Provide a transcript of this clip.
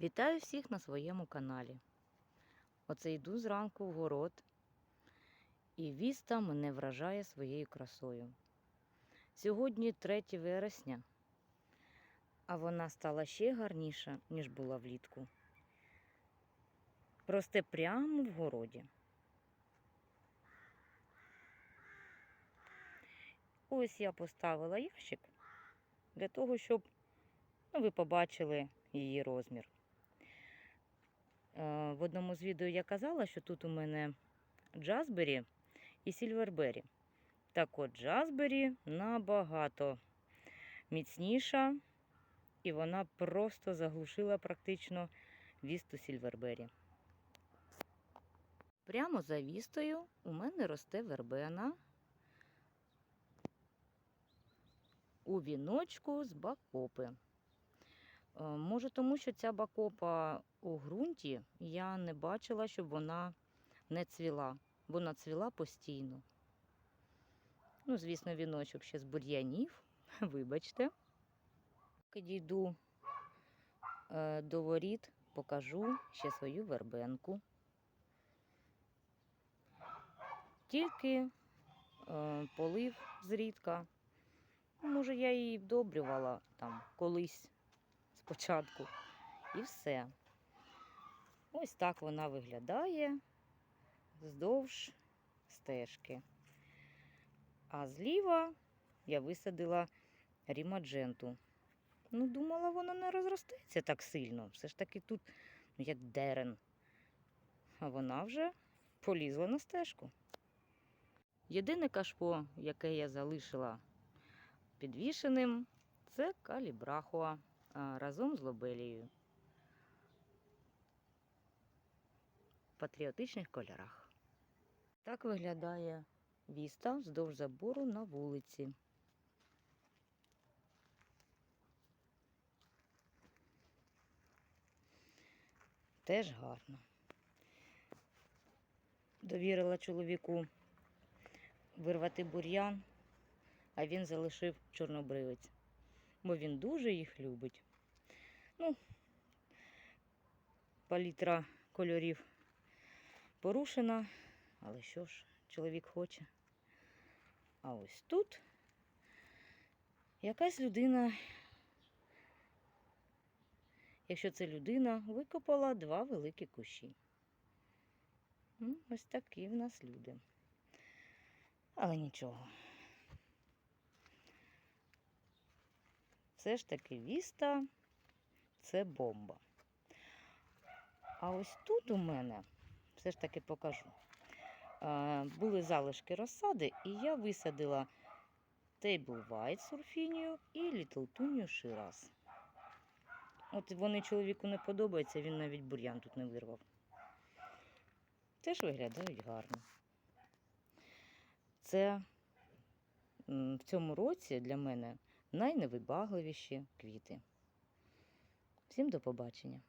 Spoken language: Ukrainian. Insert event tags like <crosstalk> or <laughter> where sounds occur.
Вітаю всіх на своєму каналі. Оце йду зранку в город, і віста мене вражає своєю красою. Сьогодні 3 вересня, а вона стала ще гарніша, ніж була влітку. Росте прямо в городі. Ось я поставила ящик для того, щоб ну, ви побачили її розмір. Е, В одному з відео я казала, що тут у мене джазбері і сільвербері. Так от джазбері набагато міцніша, і вона просто заглушила практично вісту сільвербері. Прямо за вістою у мене росте вербена у віночку з бакопи. Е, Може, тому що ця бакопа у ґрунті я не бачила, щоб вона не цвіла. Вона цвіла постійно. Ну, звісно, віночок ще з бур'янів, <laughs> вибачте. Дійду е, до воріт, покажу ще свою вербенку. Тільки е, полив зрідка. Може, я її вдобрювала там колись спочатку. І все. Ось так вона виглядає вздовж стежки. А зліва я висадила рімадженту. Ну, думала, вона не розростеться так сильно. Все ж таки тут, ну, як дерен. А вона вже полізла на стежку. Єдине кашпо, яке я залишила підвішеним, це калібрахуа разом з лобелією. В патріотичних кольорах. Так виглядає віста вздовж забору на вулиці. Теж гарно. Довірила чоловіку вирвати бур'ян, а він залишив чорнобривець, бо він дуже їх любить. Ну, палітра кольорів порушена, але що ж, чоловік хоче. А ось тут якась людина, якщо це людина, викопала два великі кущі. Ну, ось такі в нас люди. Але нічого. Все ж таки віста це бомба. А ось тут у мене, все ж таки покажу, були залишки розсади, і я висадила Table White сурфінію і Little Tunio Shiraz. От вони чоловіку не подобаються, він навіть бур'ян тут не вирвав. Теж виглядають гарно. Це в цьому році для мене найневибагливіші квіти. Всім до побачення!